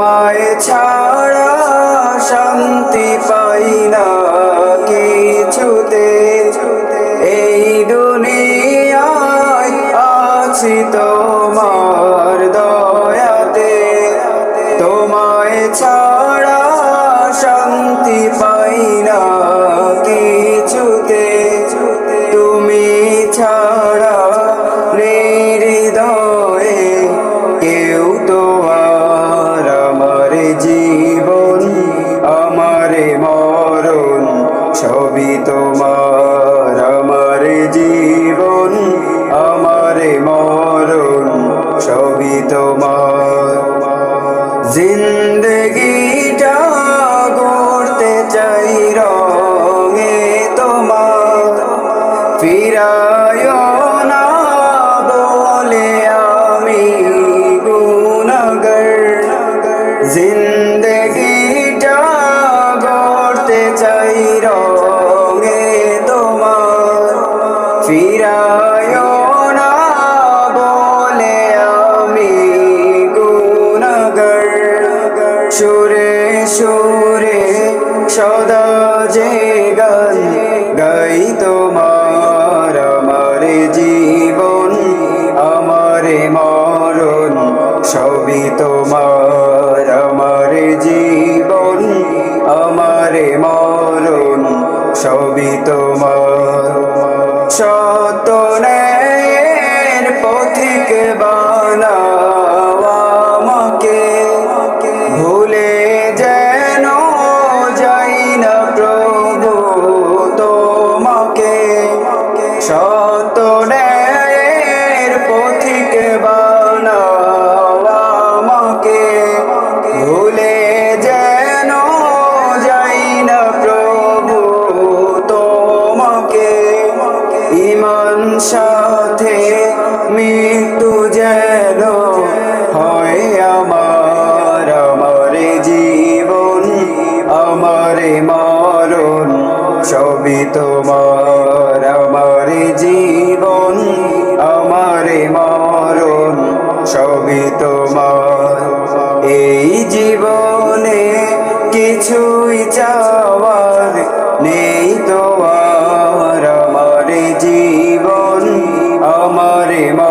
তোমায় ছাড়া শান্তি পাই না। মরণ, ছবি তোমার আমার জীবন, আমার মরণ, ছবি তোমার। জিন্দগিটা গড়তে চাই রঙে তোমার ফিরায় না বলে আমি গুণগর। জিন্দগিটা ফিরায় না বলে আমি গুণগর। সুরে সুরে সদা যে গান গাই তোমার, আমার জীবন, আমার মরণ, সবই তোমার, আমার জীবন, আমার মরণ। সতনের পথিক বানাও আমাকে। ভুলে যেন যাই না প্রভু তোমাকে। ইমান সাথে মৃত্যু যেন হয় আমার। আমার জীবন, আমার মরণ, সবই তোমার। কিছুই চাওয়ার নেই তোমার আমার জীবন আমার মরণ